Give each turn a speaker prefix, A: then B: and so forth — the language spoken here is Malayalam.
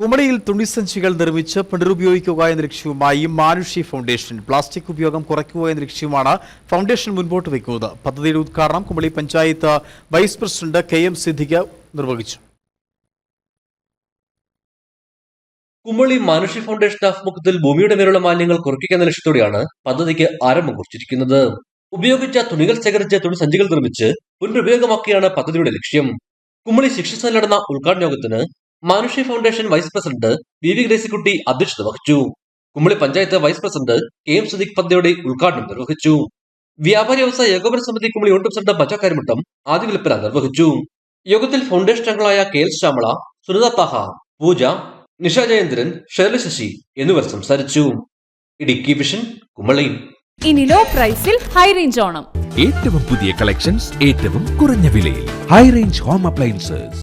A: കുമളിയിൽ തുണിസഞ്ചികൾ നിർമ്മിച്ച് പുനരുപയോഗിക്കുക എന്ന ലക്ഷ്യവുമായി മാനുഷി ഫൗണ്ടേഷൻ. പ്ലാസ്റ്റിക് ഉപയോഗം കുറയ്ക്കുക എന്ന ലക്ഷ്യമാണ് ഫൗണ്ടേഷൻ മുൻപോട്ട് വയ്ക്കുന്നത് പദ്ധതിയുടെ ഉദ്ഘാടനം Kumily panchayat vice president K M Siddique നിർവഹിച്ചു.
B: കുമളി മാനുഷി ഫൗണ്ടേഷൻ ആഭിമുഖ്യത്തിൽ ഭൂമിയുടെ മേലുള്ള മാലിന്യങ്ങൾ കുറയ്ക്കുക എന്ന ലക്ഷ്യത്തോടെയാണ് പദ്ധതിക്ക് ആരംഭം കുറിച്ചിരിക്കുന്നത്. ഉപയോഗിച്ച തുണികൾ ശേഖരിച്ച് തുണി സഞ്ചികൾ നിർമ്മിച്ച് പുനരുപയോഗമാക്കിയാണ് പദ്ധതിയുടെ ലക്ഷ്യം. കുമളി ശിക്ഷസ്ഥാനിൽ നടന്ന ഉദ്ഘാടന യോഗത്തിന് Manushi foundation vice president V V Gracykutty അധ്യക്ഷത വഹിച്ചു. Kumily panchayat vice president K M Sudeeq പദ്ധതിയുടെ ഉദ്ഘാടനം നിർവഹിച്ചു. വ്യാപാരി വ്യവസായ ഏകോപന സമിതി കുമളി യൂണിറ്റ് പ്രസിഡന്റ് പച്ചക്കാരിമുട്ടം ആദ്യ വിൽപ്പന നിർവഹിച്ചു. യോഗത്തിൽ ഫൗണ്ടേഷൻ അംഗങ്ങളായ കെ എൽ ശ്യാമള സുനിത താഹ പൂജ നിഷ ജയേന്ദ്രൻ ഷേർലി ശശി എന്നിവർ സംസാരിച്ചു. ഇടുക്കി വിഷൻ കുമളി
C: ഇനി ലോ പ്രൈസിൽ ഹൈ റേഞ്ച് ഓണം.
D: ഏറ്റവും പുതിയ കളക്ഷൻസ് ഏറ്റവും കുറഞ്ഞ വിലയിൽ. High range home appliances.